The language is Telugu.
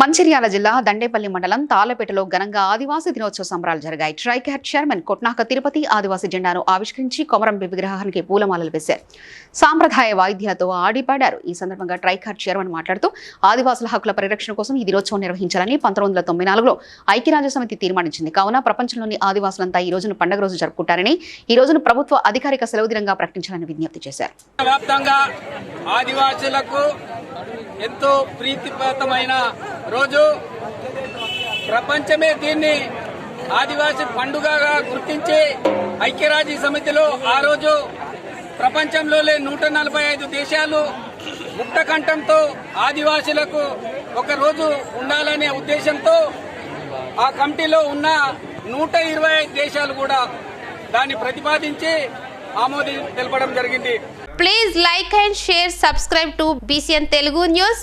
మంచిర్యాల జిల్లా దండేపల్లి మండలం తాళ్ళపేటలో ఘనంగా ఆదివాసీ దినోత్సవ సంబరాలు జరిగాయి. ట్రైక్యాట్ చైర్మన్ కొట్నాక తిరుపతి ఆదివాసీ జెండాను ఆవిష్కరించి కొమరం విగ్రహానికి పూలమాలలు వేశారు. సాంప్రదాయ వాయిద్యాలతో ఆడిపాడారు. ఈ సందర్భంగా ట్రైకాట్ చైర్మన్ మాట్లాడుతూ ఆదివాసుల హక్కుల పరిరక్షణ కోసం ఈ దినోత్సవం నిర్వహించాలని పంతొమ్మిది వందల తొంభై నాలుగులో ఐక్యరాజ్య సమితి తీర్మానించింది. కావున ప్రపంచంలోని ఆదివాసులంతా ఈ రోజును పండుగ రోజు జరుపుకుంటారని ఈ రోజును ప్రభుత్వ అధికారిక సెలవు దినంగా ప్రకటించాలని విజ్ఞప్తి చేశారు. ఆదివాసులకు ఎంతో ప్రీతిపాతమైన రోజు ప్రపంచమే దీన్ని ఆదివాసి పండుగగా గుర్తించి ఐక్యరాజ్య సమితిలో ఆ రోజు ప్రపంచంలోనే నూట నలభై ఐదు దేశాలు ముక్తకంఠంతో ఆదివాసులకు ఒక రోజు ఉండాలనే ఉద్దేశంతో ఆ కమిటీలో ఉన్న నూట ఇరవై ఐదు దేశాలు కూడా దాన్ని ప్రతిపాదించి ఆమోది తెలపడం జరిగింది. Please like and share subscribe to BCN Telugu news